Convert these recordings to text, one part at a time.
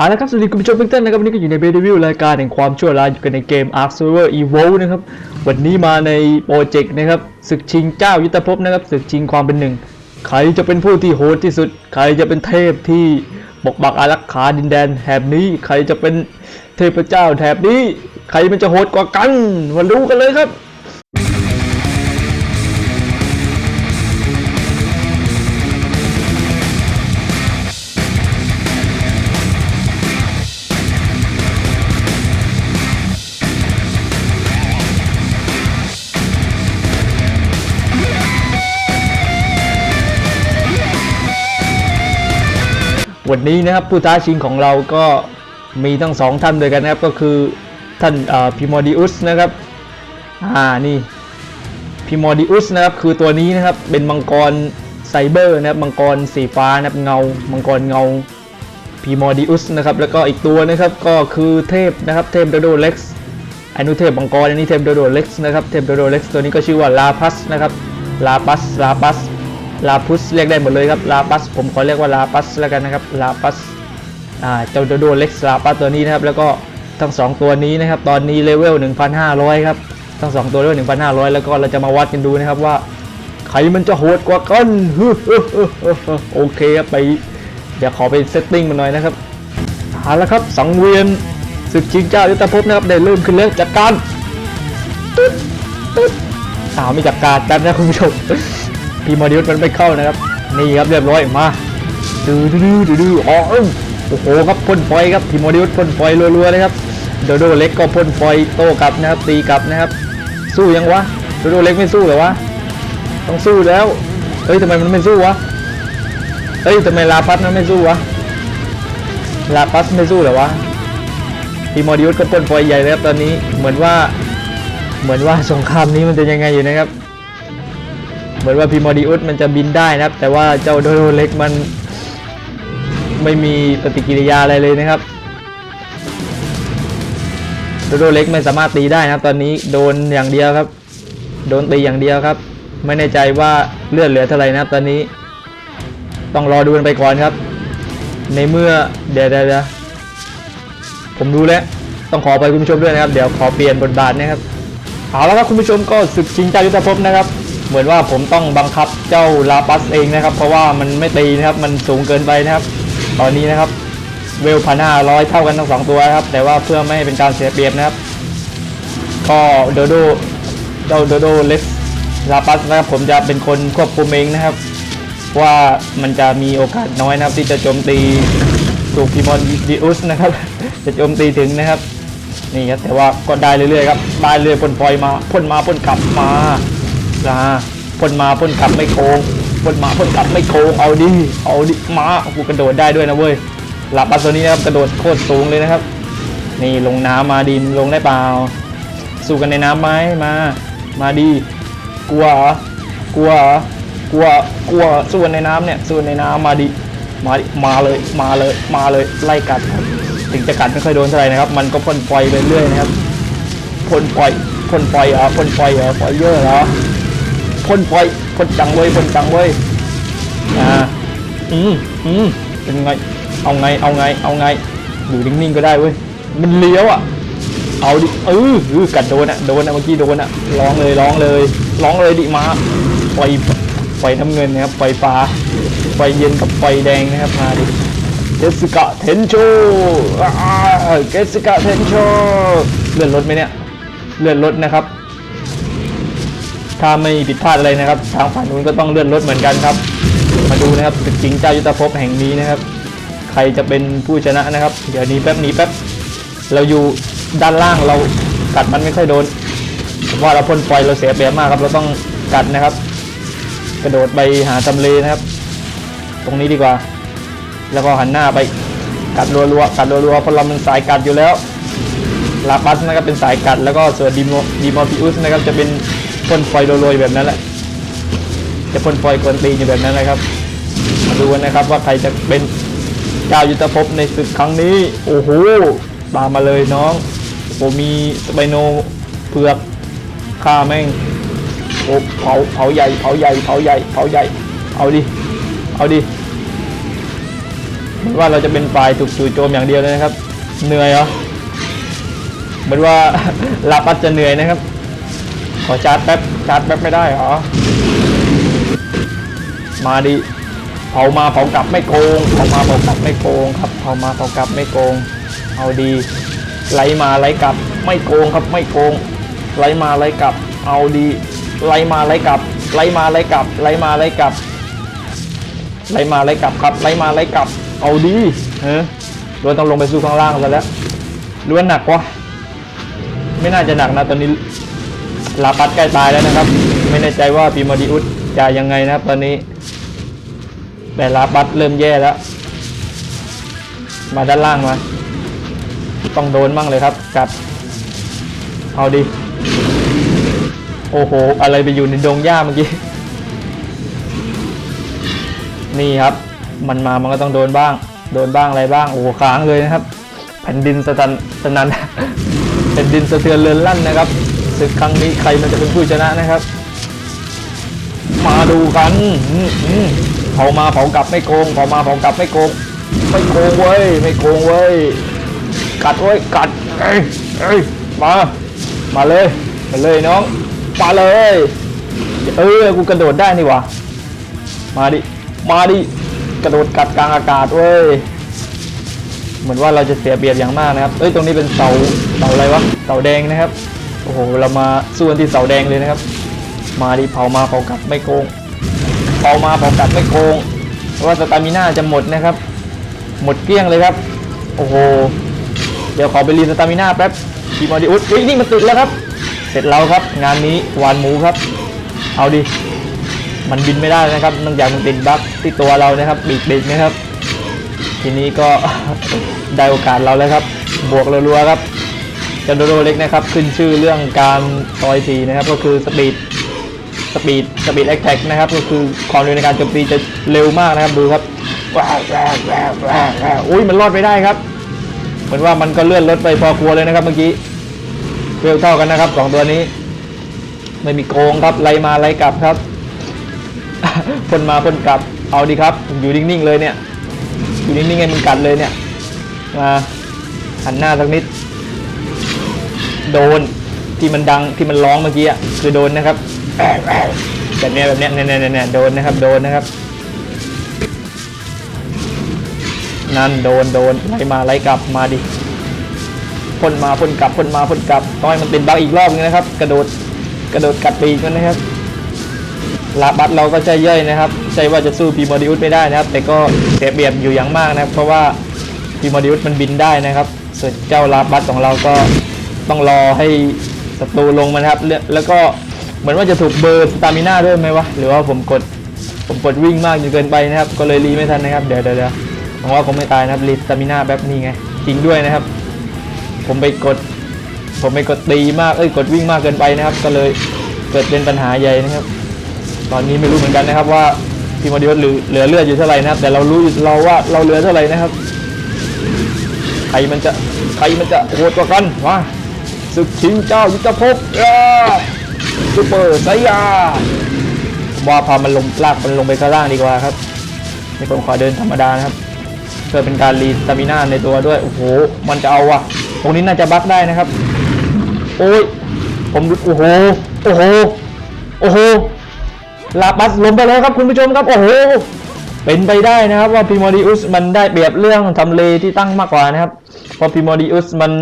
เอาละครับสวัสดีคุณผู้ชมทุกท่านนะครับวันนี้ก็อยู่ในเบดวิวรายการแห่งความชั่วร้ายอยู่กันในเกม Ark Server Evolve นะครับวันนี้มาในโปรเจกต์นะครับศึกชิงเจ้ายุทธภพนะครับศึกชิงความเป็นหนึ่ง ใครจะเป็นผู้ที่โหดที่สุด ใครจะเป็นเทพที่ปกปักอารักขาดินแดนแถบนี้ ใครจะเป็นเทพเจ้าแถบนี้ ใครมันจะโหดกว่ากันมาดูกันเลยครับ วันนี้นะครับผู้ท้าชิงของเราก็มีทั้งสองท่านด้วยกันนะครับก็คือท่านพิมอดิอุสนะครับอ่านี่พิมอดิอุสนะครับคือตัวนี้นะครับเป็นมังกรไซเบอร์นะครับมังกรสีฟ้านะครับเงา มังกรเงาพิมอดิอุสนะครับแล้วก็อีกตัวนะครับก็คือเทพนะครับเทพโดโดเล็กซ์อนุเทพมังกรอันนี้เทพโดโดเล็กซ์นะครับเทพโดโดเล็กซ์ตัวนี้ก็ชื่อว่าลาพัสนะครับลาปัสลาปัส ลาพุสเรียกได้หมดเลยครับลาปัสผมขอเรียกว่าลาปัสแล้วกันนะครับลาปัสอ่าเจ้าโดโดเล็กลาปัสตัวนี้นะครับแล้วก็ทั้งสองตัวนี้นะครับตอนนี้เลเวล1,500ครับทั้งสองตัวเลเวล1,500 แล้วก็เราจะมาวัดกันดูนะครับว่าใครมันจะโหดกว่ากันโอเคครับไปเดี๋ยวขอไปเซตติ้งมันหน่อยนะครับเอาละครับสังเวียนศึกชิงเจ้ายุทธภพนะครับได้เริ่มขึ้นแล้วจัดการตึ๊ดตึ๊ดอ้าวไม่จัดการกันนะคุณผู้ชม พีมอดิวมันไม่เข้านะครับ นี่ครับเรียบร้อยมาดื้อดื้อดื้อดื้ออ๋อโอ้โหครับพ่นไฟครับพีมอดิวพ่นไฟรัวๆเลยครับโดโดเล็กก็พ่นไฟโต้กลับนะครับตีกลับนะครับ สู้ยังวะโดโดเล็กไม่สู้เหรอวะต้องสู้แล้วเฮ้ยทำไมมันไม่สู้วะเฮ้ยทำไมลาพัสมันไม่สู้วะลาพัสไม่สู้เหรอวะพีมอดิวก็พ่นไฟใหญ่เลยครับตอนนี้เหมือนว่าเหมือนว่าสงครามนี้มันจะยังไงอยู่นะครับ เหมือนว่าพิมอดิอุสมันจะบินได้นะครับ แต่ว่าเจ้าโดโดเล็กมันไม่มีปฏิกิริยาอะไรเลยนะครับโดโดเล็กไม่สามารถตีได้นะครับ ตอนนี้โดนอย่างเดียวครับ โดนตีอย่างเดียวครับ ไม่แน่ใจว่าเลือดเหลือเท่าไหร่นะครับ ตอนนี้ ต้องรอดูกันไปก่อนครับ ในเมื่อเดี๋ยวเดี๋ยวผมรู้แล้วต้องขอไปคุณผู้ชมด้วยนะครับ เดี๋ยวขอเปลี่ยนบทบาทนะครับเอาละครับคุณผู้ชมก็ศึกชิงเจ้ายุทธภพนะครับ เหมือนว่าผมต้องบังคับเจ้าลาปัสเองนะครับ เพราะว่ามันไม่ตีนะครับ มันสูงเกินไปนะครับ ตอนนี้นะครับ เวลพันห้าร้อยเท่ากันทั้งสองตัวนะครับ แต่ว่าเพื่อไม่ให้เป็นการเสียเปรียบนะครับ ก็โดโดเจ้าโดโดเล็กลาปัสนะครับ ผมจะเป็นคนควบคุมเองนะครับ ว่ามันจะมีโอกาสน้อยนะครับ ที่จะโจมตีถูกพิมอนดิอุสนะครับ จะโจมตีถึงนะครับ นี่ครับแต่ว่าก็ได้เรื่อยๆครับได้เรื่อยพ่นปล่อยมาพ่นมาพ่นกลับมา นะพ่นมาพ่นกลับไม่โค้งพ่นมาพ่นกลับไม่โค้งเอาดิเอาดิมากูกระโดดได้ด้วยนะเว้ยหลับปัสนี้นะครับกระโดดโคตรสูงเลยนะครับ นี่ลงน้ำมาดินลงได้เปล่า สู้กันในน้ำไหมมา มาดีกลัวกลัวกลัวกลัวสู้กันในน้ำเนี่ยสู้กันในน้ำมาดิมาดิมาเลยมาเลยมาเลยไล่กัดถึงจะกัดไม่ค่อยโดนเท่าไหร่นะครับ มันก็พ่นไฟไปเรื่อยนะครับพ่นไฟพ่นไฟเหรอพ่นไฟเหรอไฟเยอะเหรอ พ่นไฟพ่นจังเว้ยพ่นจังเว้ยอ่าอืมอืมเป็นไง เอาไง เอาไง เอาไง อยู่นิ่งๆก็ได้เว้ย มันเลี้ยวอะ เอาดิเออเออกัดโดนอะ โดนอะเมื่อกี้โดนอะ ร้องเลย ร้องเลย ร้องเลยดิมา ไฟ ไฟน้ำเงินนะครับ ไฟฟ้า ไฟเย็นกับไฟแดงนะครับ มาดิ เกสกะเทนโชเกสกะเทนโชเลื่อนรถไหมเนี่ย เลื่อนรถนะครับ ถ้าไม่ผิดพลาดอะไรนะครับ ทางฝั่งนู้นก็ต้องเลื่อนรถเหมือนกันครับ มาดูนะครับศึกจริงเจ้ายุทธภพแห่งนี้นะครับ ใครจะเป็นผู้ชนะนะครับ เดี๋ยวนี้แป๊บนี้แป๊บเราอยู่ด้านล่างเรากัดมันไม่ค่อยโดนว่าเราพ่นไฟเราเสียเปรียบมากครับเราต้องกัดนะครับ กระโดดไปหาทำเลนะครับ ตรงนี้ดีกว่า แล้วก็หันหน้าไปกัดรัวๆกัดรัวๆเพราะเราเป็นสายกัดอยู่แล้วลาปัสนะครับเป็นสายกัดแล้วก็ส่วนดีโมดีมอพิอุสนะครับจะเป็น พ่นไฟโรยๆแบบนั้นแหละ จะพ่นไฟกวนตีอยู่แบบนั้นเลยครับ มาดูกันนะครับว่าใครจะเป็นเจ้ายุทธภพในศึกครั้งนี้ โอ้โหตามมาเลยน้องโอ้มีสไปโนเผือกฆ่าแม่งโอ้เผาเผาใหญ่เผาใหญ่เผาใหญ่เผาใหญ่ เอาดิ เอาดิเหมือนว่าเราจะเป็นฝ่ายถูกจู่โจมอย่างเดียวเลยนะครับ เหนื่อยเหรอเหมือนว่าลาปัสจะเหนื่อยนะครับ ขอชาร์จแป๊บชาร์จแป๊บไม่ได้เหรอ มาดิเผามาเผากลับไม่โกงเผามาเผากลับไม่โกงครับเผามาเผากลับไม่โกง เอาดีไหลมาไหลกลับไม่โกงครับไม่โกงไหลมาไหลกลับ เอาดีไหลมาไหลกลับไหลมาไหลกลับไหลมาไหลกลับไหลมาไหลกลับครับไหลมาไหลกลับ เอาดีเฮ้ยล้วนต้องลงไปสู้ข้างล่างซะแล้วล้วนหนักวะไม่น่าจะหนักนะตอนนี้ ลาปัดใกล้ตายแล้วนะครับ ไม่แน่ใจว่าปีมาดิอุสจะยังไงนะครับตอนนี้ แต่ลาปัดเริ่มแย่แล้ว มาด้านล่างมา ต้องโดนบ้างเลยครับ กัด เอาดิ โอ้โห อะไรไปอยู่ในดงหญ้าเมื่อกี้ นี่ครับ มันมามันก็ต้องโดนบ้าง โดนบ้างอะไรบ้าง โอ้โหค้างเลยนะครับ แผ่นดินสะตันสนันแผ่นดินสะเทือนเรือนลั่นนะครับ ศึกครั้งนี้ใครมันจะเป็นผู้ชนะนะครับ มาดูกันเผามาเผากลับไม่โกงเผามาเผากลับไม่โกง ไม่โกงเว้ยไม่โกงเว้ยกัดเว้ยกัดเอ้ยเอ้ยมา มาเลยมาเลยน้องมาเลยเออกูกระโดดได้นี่วะมาดิมาดิกระโดดกัดกลางอากาศเว้ยเหมือนว่าเราจะเสียเปรียบอย่างมากนะครับ เอ้ย ตรงนี้เป็นเสา เสาอะไรวะ เสาแดงนะครับ อ้โหเรามาสู้กันที่เสาแดงเลยนะครับ มาดิเผามาเผากลับไม่โกงเผามาเผากลับไม่โกงเพราะว่าสตามิน่าจะหมดนะครับ หมดเกลี้ยงเลยครับ โอ้โหเดี๋ยวขอไปรีสตามิน่าแป๊บทีมอดิอุสเฮ้ยนี่มันติดแล้วครับ เสร็จแล้วครับ งานนี้วานหมูครับ เอาดิมันบินไม่ได้นะครับเนื่องจากมันติดบั๊กที่ตัวเรานะครับบีกบิดนะครับ ทีนี้ก็ได้โอกาสเราแล้วครับ บวกรัวๆครับ จันโดโรเล็กนะครับขึ้นชื่อเรื่องการซอยทีนะครับก็คือสปีดสปีดสปีดแอคแท็กนะครับก็คือความเร็วในการโจมตีจะเร็วมากนะครับดูครับว้าวว้าวว้าวว้าวว้าวอุ้ยมันรอดไปได้ครับ เหมือนว่ามันก็เลื่อนรถไปพอครัวเลยนะครับเมื่อกี้เร็วเท่ากันนะครับสองตัวนี้ ไม่มีโกงครับไล่มาไล่กลับครับพ่นมาพ่นกลับเอาดีครับ อยู่นิ่งๆเลยเนี่ยอยู่นิ่งๆไงมันกัดเลยเนี่ยมาหันหน้าสักนิด โดนที่มันดังที่มันร้องเมื่อกี้อะคือโดนนะครับแบบเนี้ยแบบเนี้ยเนี่ยเนี่ยเนี่ยโดนนะครับโดนนะครับ นั่นโดนโดนไล่มาไล่กลับมาดิพ่นมาพ่นกลับพ่นมาพ่นกลับต้องให้มันเป็นบักอีกรอบนึงนะครับ กระโดดกระโดดกัดปีกมันนะครับลาบัตเราก็ใจย่อยนะครับใจว่าจะสู้พีมอดิอุสไม่ได้นะครับ แต่ก็เสียเปรียบอยู่อย่างมากนะครับ เพราะว่าพีมอดิอุสมันบินได้นะครับ ส่วนเจ้าลาบัตของเราก็ ต้องรอให้ศัตรูลงมานะครับ แล้วก็เหมือนว่าจะถูกเบอร์สตามิน่าด้วยไหมวะ หรือว่าผมกดผมกดวิ่งมากจนเกินไปนะครับ ก็เลยรีไม่ทันนะครับ เดี๋ยวเดี๋ยวเดี๋ยวผมว่าผมไม่ตายนะครับรีสตามิน่าแบบนี้ไง จริงด้วยนะครับ ผมไปกด ผมไปกดตีมากเอ้ยกดวิ่งมากเกินไปนะครับ ก็เลยเกิดเป็นปัญหาใหญ่นะครับ ตอนนี้ไม่รู้เหมือนกันนะครับว่าพีมอดิวเหลือเหลือเลือดอยู่เท่าไหร่นะครับ แต่เรารู้เราว่าเราเหลือเท่าไหร่นะครับ ใครมันจะใครมันจะโหดกว่ากันมา ศึกชิงเจ้ายุทธภพซูเปอร์ไซยามว่าพามันลงลากมันลงไปข้างล่างดีกว่าครับนี่ผมขอเดินธรรมดานะครับเพื่อเป็นการรีสตามิน่าในตัวด้วย โอ้โห มันจะเอาว่ะ ตรงนี้น่าจะบั๊กได้นะครับ โอ้ย ผมโอ้โห โอ้โห โอ้โห ลาปัสลงไปแล้วครับคุณผู้ชมครับ โอ้โห เป็นไปได้นะครับว่าพิมอดิอุสมันได้เปรียบเรื่องทำเลที่ตั้งมากกว่านะครับ เพราะพิมอดิอุสมัน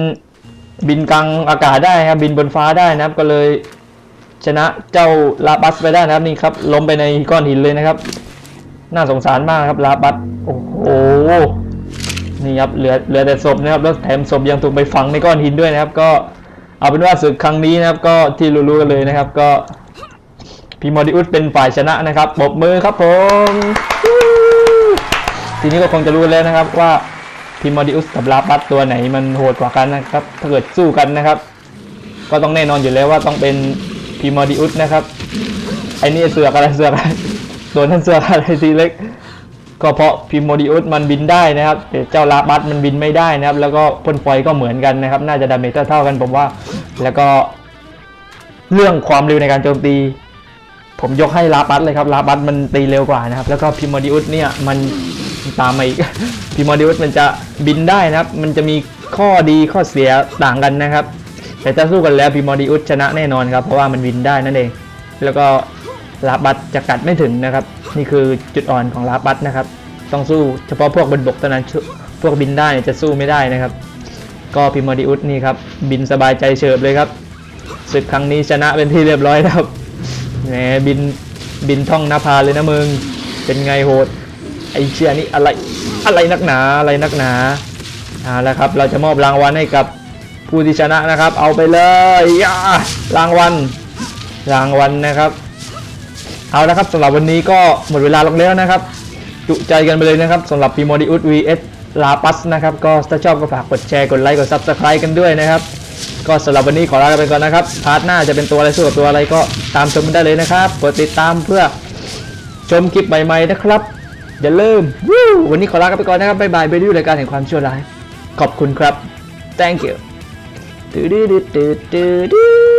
บินกลางอากาศได้ครับบินบนฟ้าได้นะครับ ก็เลยชนะเจ้าลาบัสไปได้นะครับนี่ครับล้มไปในก้อนหินเลยนะครับ น่าสงสารมากครับลาบัสโอ้โหนี่ครับเหลือเหลือแต่ศพนะครับแล้วแถมศพยังถูกไปฝังในก้อนหินด้วยนะครับ ก็เอาเป็นว่าศึกครั้งนี้นะครับ ก็ที่รู้ๆกันเลยนะครับ ก็พีมอดิอุสเป็นฝ่ายชนะนะครับปรบมือครับผม ทีนี้ก็คงจะรู้แล้วนะครับว่า พีมอดิอุสกับลาบัสตัวไหนมันโหดกว่ากันนะครับ ถ้าเกิดสู้กันนะครับ ก็ต้องแน่นอนอยู่แล้วว่าต้องเป็นพีมอดิอุสนะครับไอ้นี่เสือกอะไรเสือกอะไรตัวนั้นเสือกอะไรทีเล็ก ก็เพราะพีมอดิอุสมันบินได้นะครับแต่เจ้าลาบัสมันบินไม่ได้นะครับ แล้วก็พ่นไฟก็เหมือนกันนะครับ น่าจะดาเมจเท่าๆกันผมว่า แล้วก็ เรื่องความเร็วในการโจมตี ผมยกให้ลาบัสเลยครับลาบัสมันตีเร็วกว่านะครับ แล้วก็พิมอดิอุสเนี่ยมัน ตามมาอีกพีมอดิอุสมันจะบินได้นะครับ มันจะมีข้อดีข้อเสียต่างกันนะครับ แต่ถ้าสู้กันแล้วพีมอดิอุสชนะแน่นอนครับ เพราะว่ามันบินได้นั่นเอง แล้วก็ลาบัตจะกัดไม่ถึงนะครับ นี่คือจุดอ่อนของลาบัตนะครับ ต้องสู้เฉพาะพวกบนบกเท่านั้น พวกบินได้จะสู้ไม่ได้นะครับ ก็พีมอดิอุสนี่ครับ บินสบายใจเฉิบเลยครับศึกครั้งนี้ชนะเป็นที่เรียบร้อยแล้วครับแหมบินบินท่องนภาเลยนะมึง เป็นไงโหด ไอเชียนี่อะไรอะไรนักหนาอะไรนักหนาเอาละครับเราจะมอบรางวัลให้กับผู้ที่ชนะนะครับ เอาไปเลยย่ารางวัลรางวัลนะครับ เอาละครับสำหรับวันนี้ก็หมดเวลาลงแล้วนะครับ จุใจกันไปเลยนะครับสำหรับ p ีโมดิอุส vs ลาปัสนะครับ ก็ถ้าชอบก็ฝากกดแชร์กดไลค์กด subscribe กันด้วยนะครับ ก็สำหรับวันนี้ขอลาไปก่อนนะครับพาร์ทหน้าจะเป็นตัวอะไรสู้กับตัวอะไรก็ตามชมกันได้เลยนะครับกดติดตามเพื่อชมคลิปใหม่ๆนะครับ อย่าลืมวู้วันนี้ขอลาไปก่อนนะครับบ๊ายบายไปดูรายการแห่งความชั่วร้าย ขอบคุณครับ thank you ดูดูดูดูดู